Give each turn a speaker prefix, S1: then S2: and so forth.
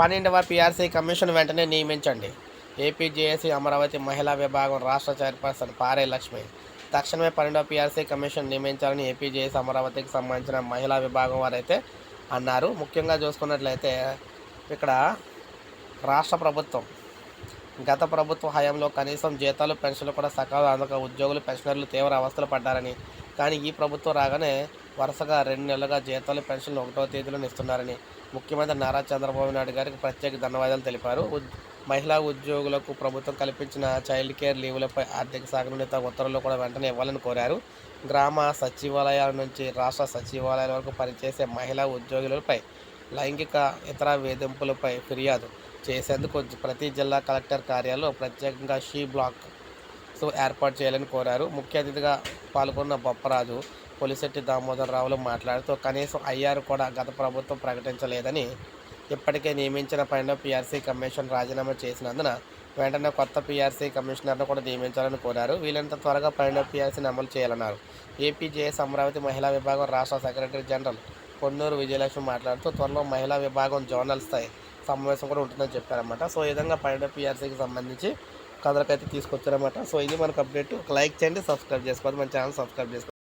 S1: పన్నెండవ PRC commission వెంటనే నియమించండి. APJAC Amaravati మహిళా విభాగం రాష్ట్ర చైర్పర్సన్ పారే లక్ష్మి తక్షణమే పన్నెండవ పిఆర్సీ కమిషన్ నియమించాలని ఏపీజేఏసీ అమరావతికి సంబంధించిన మహిళా విభాగం వారైతే అన్నారు. ముఖ్యంగా చూసుకున్నట్లయితే ఇక్కడ రాష్ట్ర ప్రభుత్వం గత ప్రభుత్వ హయాంలో కనీసం జీతాలు పెన్షన్లు కూడా సకాలం అందక ఉద్యోగులు పెన్షనర్లు తీవ్ర అవస్థలు పడ్డారని. కానీ ఈ ప్రభుత్వం రాగానే వరుసగా రెండు నెలలుగా జీతాలు పెన్షన్లు ఒకటో తేదీలో ఇస్తున్నారని ముఖ్యమంత్రి నారా చంద్రబాబు నాయుడు గారికి ప్రత్యేక ధన్యవాదాలు తెలిపారు. మహిళా ఉద్యోగులకు ప్రభుత్వం కల్పించిన చైల్డ్ కేర్ లీవులపై ఆర్థిక శాఖ నుండి ఉత్తర్వులు కూడా వెంటనే ఇవ్వాలని కోరారు. గ్రామ సచివాలయాల నుంచి రాష్ట్ర సచివాలయాల వరకు పనిచేసే మహిళా ఉద్యోగులపై లైంగిక ఇతర వేధింపులపై ఫిర్యాదు చేసేందుకు ప్రతి జిల్లా కలెక్టర్ కార్యాలయంలో ప్రత్యేకంగా షీ బ్లాక్స్ ఏర్పాటు చేయాలని కోరారు. ముఖ్య అతిథిగా పాల్గొన్న బొప్పరాజు పొలిశెట్టి దామోదర్ రావులు మాట్లాడుతూ కనీసం ఐఆర్ కూడా గత ప్రభుత్వం ప్రకటించలేదని ఇప్పటికే నియమించిన పైన పీఆర్సీ కమిషన్ రాజీనామా చేసినందున వెంటనే కొత్త పీఆర్సీ కమిషనర్ను కూడా నియమించాలని కోరారు. వీలంత త్వరగా పైన పీఆర్సీని అమలు చేయాలన్నారు. ఏపీజేఎస్ అమరావతి మహిళా విభాగం రాష్ట్ర సెక్రటరీ జనరల్ పొన్నూరు విజయలక్ష్మి మాట్లాడుతూ త్వరలో మహిళా విభాగం జోనల్ స్థాయి సమావేశం కూడా ఉంటుందని చెప్పారన్నమాట. సో ఈ విధంగా పైన పీఆర్సీకి సంబంధించి కథలకైతే తీసుకొచ్చారన్నమాట. సో ఇది మనకు అప్డేట్. లైక్ చేయండి సబ్స్క్రైబ్ చేసుకోవాలి మన ఛానల్ సబ్స్క్రైబ్ చేసుకోండి.